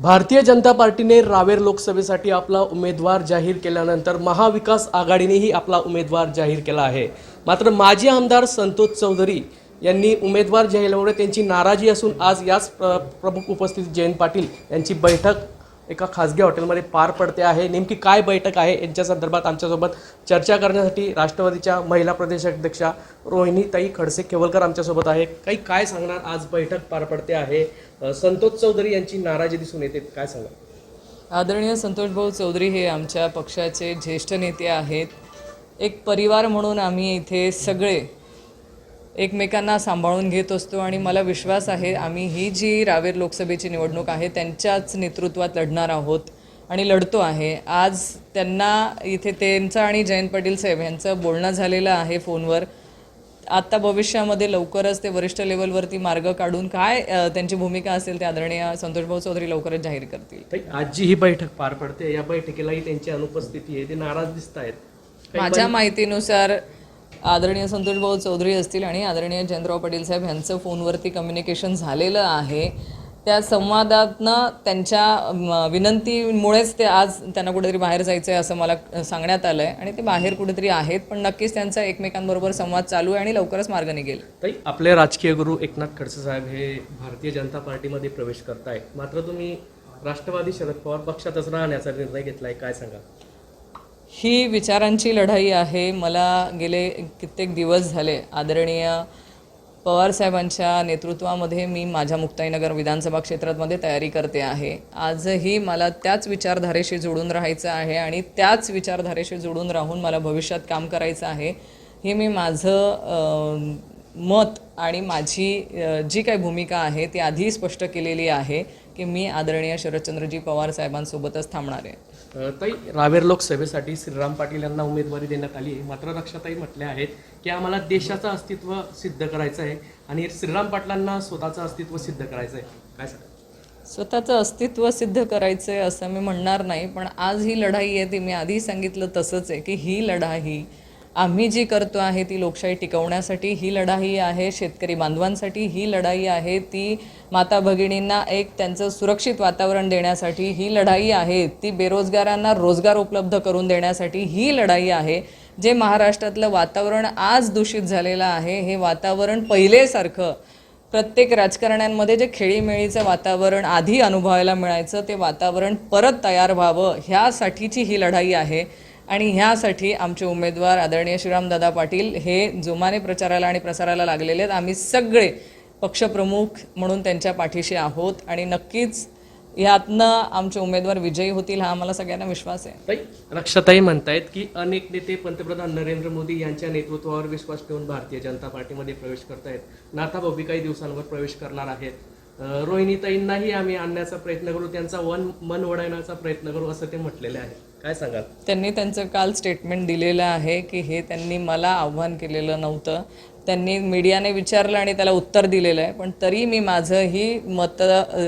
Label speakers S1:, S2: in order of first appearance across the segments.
S1: भारतीय जनता पार्टीने रावेर लोकसभेसाठी आपला उमेदवार जाहीर केल्यानंतर महाविकास आघाडीनेही आपला उमेदवार जाहीर केला आहे. मात्र माजी आमदार संतोष चौधरी यांनी उमेदवार जाहीरल्यामुळे त्यांची नाराजी असून आज याच प्र- प्रमुख उपस्थित जयंत पाटील यांची बैठक एका खासगी हॉटेलमध्ये पार पडते आहे. नेमकी काय बैठक आहे? यांच्या संदर्भात आमच्यासोबत चर्चा करण्यासाठी राष्ट्रवादीच्या महिला प्रदेशाध्यक्षा रोहिणीताई खडसे केवलकर आमच्यासोबत आहे. काही काय सांगणार? आज बैठक पार पडते आहे. संतोष चौधरी यांची नाराजी दिसून येते. काय सांगा
S2: आदरणीय संतोषभाऊ चौधरी हे आमच्या पक्षाचे ज्येष्ठ नेते आहेत. एक परिवार म्हणून आम्ही इथे सगळे एकमेकांना सांभाळून घेत असतो आणि मला विश्वास आहे आम्ही ही जी रावेर लोकसभेची निवडणूक आहे त्यांच्याच नेतृत्वात लढणार आहोत आणि लढतो आहे. आज त्यांना इथे त्यांचं आणि जयंत पाटील साहेब यांचं बोलणं झालेलं आहे फोनवर. आता भविष्यामध्ये लवकरच ते वरिष्ठ लेवलवरती मार्ग काढून काय त्यांची भूमिका असेल ते आदरणीय संतोषभाऊ चौधरी लवकरच जाहीर करतील.
S1: ताई, आज जी ही बैठक पार पडते. या बैठकीलाही त्यांची अनुपस्थिती आहे. ते नाराज दिसत आहेत
S2: माझ्या माहितीनुसार आदरणीय संतोष भाऊ चौधरी असतील आणि आदरणीय जयंतराव पाटील साहेब यांचं फोनवरती कम्युनिकेशन झालेलं आहे. त्या संवादातनं त्यांच्या विनंतीमुळेच ते आज त्यांना कुठेतरी बाहेर जायचं आहे असं मला सांगण्यात आलं आहे आणि ते बाहेर कुठेतरी आहेत पण नक्कीच त्यांचा एकमेकांबरोबर संवाद चालू आहे आणि लवकरच मार्ग निघेल.
S1: ताई आपले राजकीय गुरु एकनाथ खडसे साहेब हे भारतीय जनता पार्टीमध्ये प्रवेश करतायत. मात्र तुम्ही राष्ट्रवादी शरद पवार पक्षातच राहण्याचा निर्णय घेतलाय काय सांगा
S2: ही विचारांची लढाई आहे. मला गेले कित्येक दिवस झाले. आदरणीय पवारसाहेबांच्या नेतृत्वामध्ये मी माझ्या मुक्ताईनगर विधानसभा क्षेत्रामध्ये तयारी करते आहे. आजही मला त्याच विचारधारेशी जोडून राहायचं आहे आणि त्याच विचारधारेशी जोडून राहून मला भविष्यात काम करायचं आहे. हे मी माझं मत आणि माझी जी काही भूमिका आहे ती आधी स्पष्ट केलेली आहे. की मी आदरणीय शरदचंद्रजी पवार साहेबांसोबतच थांबणार आहे.
S1: ताई रावेर लोकसभेसाठी श्रीराम पाटील यांना उमेदवारी देण्यात आली आहे. मात्र रक्षाताई म्हटले आहेत की आम्हाला देशाचं अस्तित्व सिद्ध करायचं आहे आणि श्रीराम पाटलांना स्वतःचं अस्तित्व सिद्ध करायचं आहे. काय सांगा
S2: स्वतःचं अस्तित्व सिद्ध करायचं आहे असं मी म्हणणार नाही पण आज ही लढाई आहे ती मी आधी सांगितलं तसंच आहे की ही लढाई आम्ही जी करतो आहे ती लोकशाही टिकवण्यासाठी ही लढाई आहे शेतकरी बांधवांसाठी ही लढाई आहे ती माता भगिनींना एक त्यांचं सुरक्षित वातावरण देण्यासाठी ही लढाई आहे ती बेरोजगारांना रोजगार उपलब्ध करून देण्यासाठी ही लढाई आहे. जे महाराष्ट्रातलं वातावरण आज दूषित झालेलं आहे हे वातावरण पहिलेसारखं प्रत्येक राजकारण्यांमध्ये जे खेळीमेळीचं वातावरण आधी अनुभवायला मिळायचं ते वातावरण परत तयार व्हावं ह्यासाठीची ही लढाई आहे. आणि ह्यासाठी आमचे उमेदवार आदरणीय श्रीरामदादा पाटील हे जोमाने प्रचाराला आणि प्रसाराला लागलेले आहेत. आम्ही सगळे पक्षप्रमुख म्हणून त्यांच्या पाठीशी आहोत आणि नक्कीच यातनं आमचे उमेदवार विजयी होतील हा आम्हाला सगळ्यांना विश्वास आहे.
S1: रक्षाताई म्हणतायत की अनेक नेते पंतप्रधान नरेंद्र मोदी यांच्या नेतृत्वावर विश्वास ठेवून भारतीय जनता पार्टीमध्ये प्रवेश करतायत. नाथा भाऊबी काही दिवसांवर प्रवेश करणार आहेत. रोहिणीताईंनाही आम्ही आणण्याचा प्रयत्न करू त्यांचा वन मन वळवण्याचा प्रयत्न करू असं ते म्हटलेले आहे काय सांगाल?
S2: त्यांनी त्यांचं काल स्टेटमेंट दिलेलं आहे की हे त्यांनी मला आव्हान केलेलं नव्हतं. त्यांनी मीडियाने विचारलं आणि त्याला उत्तर दिलेलं आहे. पण तरी मी माझं ही मत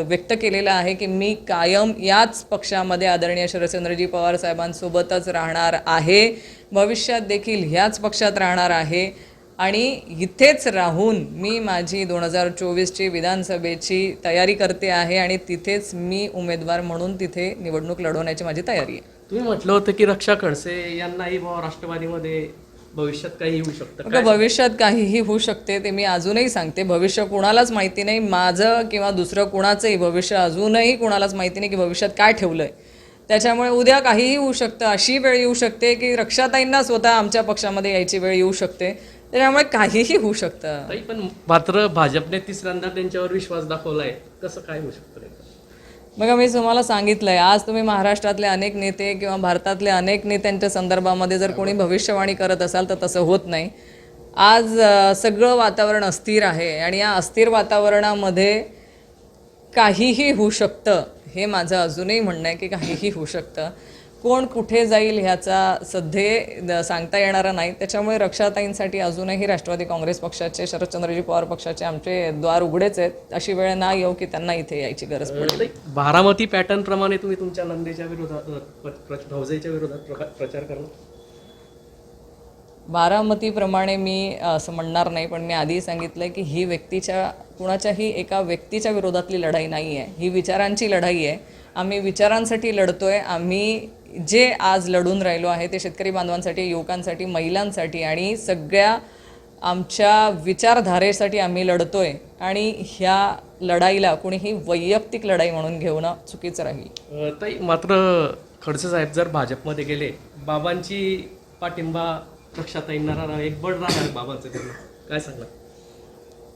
S2: व्यक्त केलेलं आहे की मी कायम याच पक्षामध्ये आदरणीय शरदचंद्रजी पवार साहेबांसोबतच राहणार आहे. भविष्यात देखील ह्याच पक्षात राहणार आहे. आणि इथेच राहून मी माझी दोन हजार चोवीसची विधानसभेची तयारी करते आहे आणि तिथेच मी उमेदवार म्हणून तिथे निवडणूक लढवण्याची माझी तयारी आहे.
S1: तुम्ही म्हटलं होतं की रक्षा खडसे यांनाही भाऊ राष्ट्रवादीमध्ये भविष्यात काही होऊ शकतं.
S2: भविष्यात काहीही होऊ शकते ते मी अजूनही सांगते. भविष्य कुणालाच माहिती नाही. माझं किंवा दुसरं कुणाचंही भविष्य अजूनही कुणालाच माहिती नाही की भविष्यात काय ठेवलं आहे त्याच्यामुळे उद्या काहीही होऊ शकतं. अशी वेळ येऊ शकते की रक्षाताईंना स्वतः आमच्या पक्षामध्ये यायची वेळ येऊ शकते. त्याच्यामुळे काहीही होऊ शकतं.
S1: पण मात्र भाजपने तिसऱ्यांदा त्यांच्यावर विश्वास दाखवलाय. कसं काय होऊ शकतं?
S2: मग मी तुम्हाला सांगितलंय आज तुम्ही महाराष्ट्रातले अनेक नेते किंवा भारतातले अनेक नेत्यांच्या संदर्भामध्ये जर कोणी भविष्यवाणी करत असाल तर तसं होत नाही. आज सगळं वातावरण अस्थिर आहे आणि या अस्थिर वातावरणामध्ये काहीही होऊ शकतं हे माझं अजूनही म्हणणं आहे की काहीही होऊ शकतं. कोण कुठे जाईल ह्याचा सध्या सांगता येणारा नाही. त्याच्यामुळे रक्षाताईंसाठी अजूनही राष्ट्रवादी काँग्रेस पक्षाचे शरदचंद्रजी पवार पक्षाचे आमचे द्वार उघडेच आहेत. अशी वेळ ना येऊ की त्यांना इथे यायची गरज पडेल.
S1: बारामती पॅटर्न प्रमाणे तुम्ही तुमच्या नंदेच्या विरोधात विरोधात प्रचार करणार?
S2: बारामतीप्रमाणे मी असं म्हणणार नाही पण मी आधी सांगितलं की ही व्यक्तीच्या कुणाच्याही एका व्यक्तीच्या विरोधातली लढाई नाही आहे ही विचारांची लढाई आहे. आम्ही विचारांसाठी लढतोय. आम्ही जे आज लढून राहिलो आहे ते शेतकरी बांधवांसाठी युवकांसाठी महिलांसाठी आणि सगळ्या आमच्या विचारधारेसाठी आम्ही लढतोय. आणि ह्या लढाईला कोणीही वैयक्तिक लढाई म्हणून घेणं चुकीचं राहील.
S1: ताई मात्र खडसे साहेब जर भाजपमध्ये गेले बाबांची पाठिंबा पक्षात येणार एक बळ राहणार बाबांचं. काय सांगणार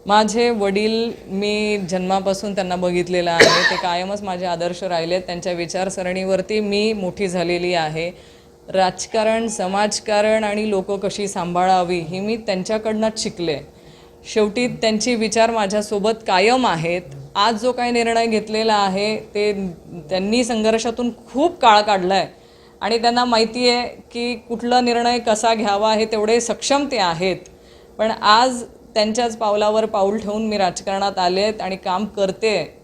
S2: माझे वडील मी जन्मापासून त्यांना बघितलेलं आहे. ते कायमच माझे आदर्श राहिलेत त्यांच्या विचारसरणीवरती मी मोठी झालेली आहे. राजकारण समाजकारण आणि लोक कशी सांभाळावी ही मी त्यांच्याकडनंच शिकले. शेवटी त्यांची विचार माझ्यासोबत कायम आहेत. आज जो काही निर्णय घेतलेला आहे ते त्यांनी संघर्षातून खूप काळ काढला आहे आणि त्यांना माहिती आहे की कुठला निर्णय कसा घ्यावा हे तेवढे सक्षम ते आहेत. पण आज त्यांच्याच पावलावर पाऊल ठेवून मी राजकारणात आले आहेत आणि काम करते.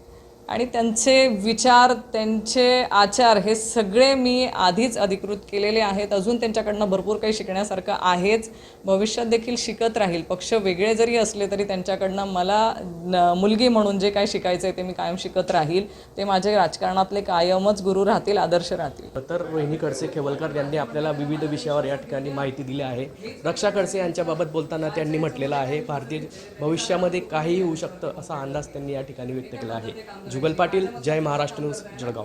S2: आणि त्यांचे विचार त्यांचे आचार हे सगळे मी आधीच अधिकृत केलेले आहेत. अजून त्यांच्याकडनं भरपूर काही शिकण्यासारखं आहेच. भविष्यात देखील शिकत राहील. पक्ष वेगळे जरी असले तरी त्यांच्याकडनं मला मुलगी म्हणून जे काय शिकायचं आहे ते मी कायम शिकत राहील. ते माझे राजकारणातले कायमच गुरु राहतील आदर्श राहतील.
S1: तर रोहिणी खडसे खेवलकर यांनी आपल्याला विविध विषयावर या ठिकाणी माहिती दिली आहे. रक्षा खडसे यांच्याबाबत बोलताना त्यांनी म्हटलेलं आहे भारतीय भविष्यामध्ये काहीही होऊ शकतं असा अंदाज त्यांनी या ठिकाणी व्यक्त केला आहे. जुगल पाटील जय महाराष्ट्र न्यूज जळगाव.